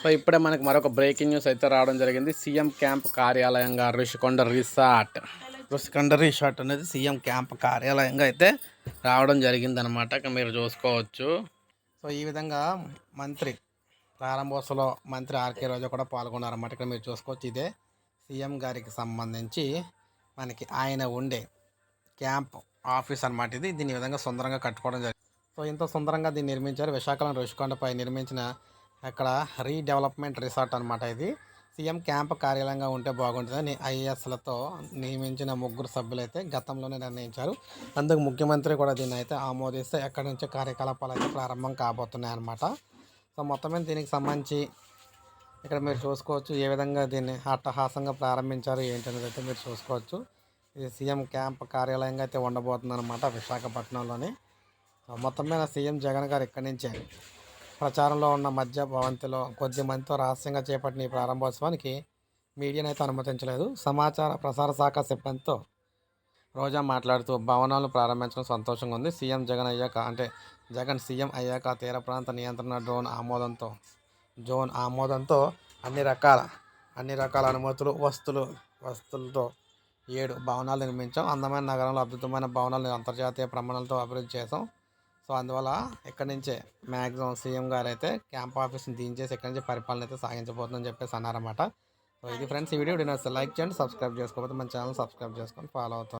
So ఇప్పుడే మనకి మరొక బ్రేకింగ్ న్యూస్ అయితే రావడం జరిగింది. సీఎం క్యాంప్ కార్యాలయంగా ఋషికొండ రిసార్ట్. ఋషికొండ రిసార్ట్ అనేది సీఎం క్యాంప్ కార్యాలయంగా అయితే రావడం జరిగింది అనమాట మీరు చూసుకోవచ్చు. సో ఈ విధంగా మంత్రి ప్రారంభోత్సవంలో మంత్రి ఆర్కే రోజా కూడా పాల్గొన్నారన్నమాట. ఇక్కడ మీరు చూసుకోవచ్చు ఇదే. సీఎం గారికి సంబంధించి మనకి ఆయన ఉండే క్యాంప్ ఆఫీస్ అన్నమాట ఇది. దీని ఈ విధంగా సుందరంగా కట్టుకోవడం జరిగింది. సో ఇంత సుందరంగా దీన్ని నిర్మించారు. విశాఖపట్నం రుషికొండపై నిర్మించిన అక్కడ రీడెవలప్మెంట్ రిసార్ట్ అనమాట ఇది. సీఎం క్యాంప్ కార్యాలయంగా ఉంటే బాగుంటుందని ఐఏఎస్లతో నియమించిన ముగ్గురు సభ్యులైతే గతంలోనే నిర్ణయించారు. అందుకు ముఖ్యమంత్రి కూడా దీన్ని అయితే ఆమోదిస్తే ఎక్కడి నుంచో కార్యకలాపాలు అయితే ప్రారంభం కాబోతున్నాయన్నమాట సో మొత్తం మీద దీనికి సంబంధించి ఇక్కడ మీరు చూసుకోవచ్చు ఏ విధంగా దీన్ని అట్టహాసంగా ప్రారంభించారు ఏంటనేది అయితే మీరు చూసుకోవచ్చు. ఇది సీఎం క్యాంప్ కార్యాలయంగా అయితే ఉండబోతుంది అనమాట విశాఖపట్నంలోని. సో మొత్తం మీద సీఎం జగన్ గారు ఇక్కడి నుంచే ప్రచారంలో ఉన్న మధ్య భవంతిలో కొద్ది మందితో రహస్యంగా చేపట్టిన ఈ ప్రారంభోత్సవానికి మీడియాను అయితే అనుమతించలేదు. సమాచార ప్రసార శాఖ సిబ్బందితో రోజా మాట్లాడుతూ భవనాలను ప్రారంభించడం సంతోషంగా ఉంది. సీఎం జగన్ అయ్యాక అంటే జగన్ సీఎం అయ్యాక తీర ప్రాంత నియంత్రణ డ్రోన్ ఆమోదంతో జోన్ ఆమోదంతో అన్ని రకాల అన్ని రకాల అనుమతులు వస్తువులు వస్తువులతో ఏడు భవనాలు నిర్మించాం. అందమైన నగరంలో అద్భుతమైన భవనాలు అంతర్జాతీయ ప్రమాణాలతో అభివృద్ధి చేసాం సో అందువల్ల ఇక్కడి నుంచే మ్యాక్సిమం సీఎం గారు అయితే క్యాంప్ ఆఫీస్ని దించేసి ఇక్కడి నుంచి పరిపాలన అయితే సాగించబోతుందని చెప్పేసి అన్నారన్నమాట. సో ఇది ఫ్రెండ్స్ ఈ వీడియో నేను లైక్ చేయండి సబ్స్క్రైబ్ చేసుకోకపోతే మన ఛానల్ సబ్స్క్రైబ్ చేసుకొని ఫాలో అవుతాను